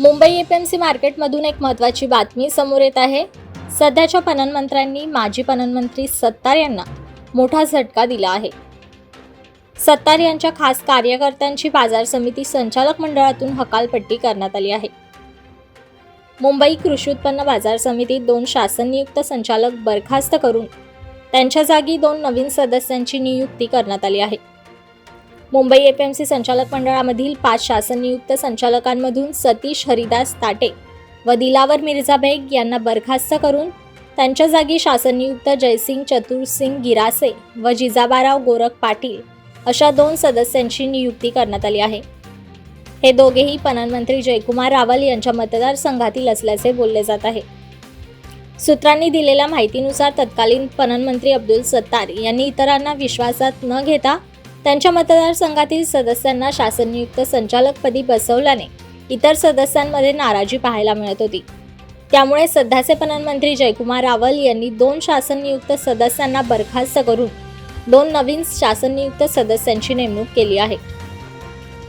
Mumbai APMC मार्केटमधून एक महत्त्वाची बातमी समोर येत आहे. सध्याच्या पणनमंत्र्यांनी माजी पणनमंत्री सत्तार यांना मोठा झटका दिला आहे. सत्तार यांच्या खास कार्यकर्त्यांची बाजार समिती संचालक मंडळातून हकालपट्टी करण्यात आली आहे. मुंबई कृषी उत्पन्न बाजार समितीत दोन शासन नियुक्त संचालक बरखास्त करून त्यांच्या जागी दोन नवीन सदस्यांची नियुक्ती करण्यात आली आहे. मुंबई एपीएमसी संचालक मंडळामधील पाच शासन नियुक्त संचालकांमधून सतीश हरिदास ताटे व दिलावर मिर्झा बेग यांना बरखास्त करून त्यांच्या जागी शासन नियुक्त जयसिंग चतुरसिंग गिरासे व जिजाबाराव गोरख पाटील अशा दोन सदस्यांची नियुक्ती करण्यात आली आहे. हे दोघेही पणनमंत्री जयकुमार रावल यांच्या मतदारसंघातील असल्याचे बोलले जात आहे. सूत्रांनी दिलेल्या माहितीनुसार तत्कालीन पणनमंत्री अब्दुल सत्तार यांनी इतरांना विश्वासात न घेता त्यांच्या मतदारसंघातील सदस्यांना शासननियुक्त संचालकपदी बसवल्याने इतर सदस्यांमध्ये नाराजी पाहायला मिळत होती. त्यामुळे सध्याचे पणनमंत्री जयकुमार रावल यांनी दोन शासननियुक्त सदस्यांना बरखास्त करून दोन नवीन शासननियुक्त सदस्यांची नेमणूक केली आहे.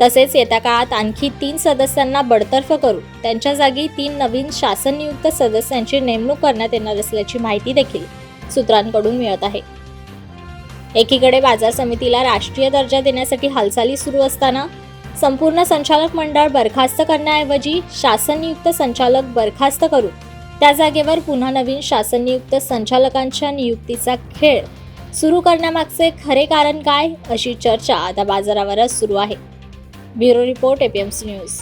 तसेच येत्या काळात आणखी तीन सदस्यांना बडतर्फ करून त्यांच्या जागी तीन नवीन शासननियुक्त सदस्यांची नेमणूक करण्यात येणार असल्याची माहिती देखील सूत्रांकडून मिळत आहे. एकीकडे बाजार समितीला राष्ट्रीय दर्जा देण्यासाठी हालचाली सुरू असताना संपूर्ण संचालक मंडळ बरखास्त करण्याऐवजी शासन नियुक्त संचालक बरखास्त करून त्या जागेवर पुन्हा नवीन शासन नियुक्त संचालकांच्या नियुक्तीचा खेळ सुरू करण्यामागचे खरे कारण काय अशी चर्चा आता बाजारावरच सुरू आहे. Bureau report APMC news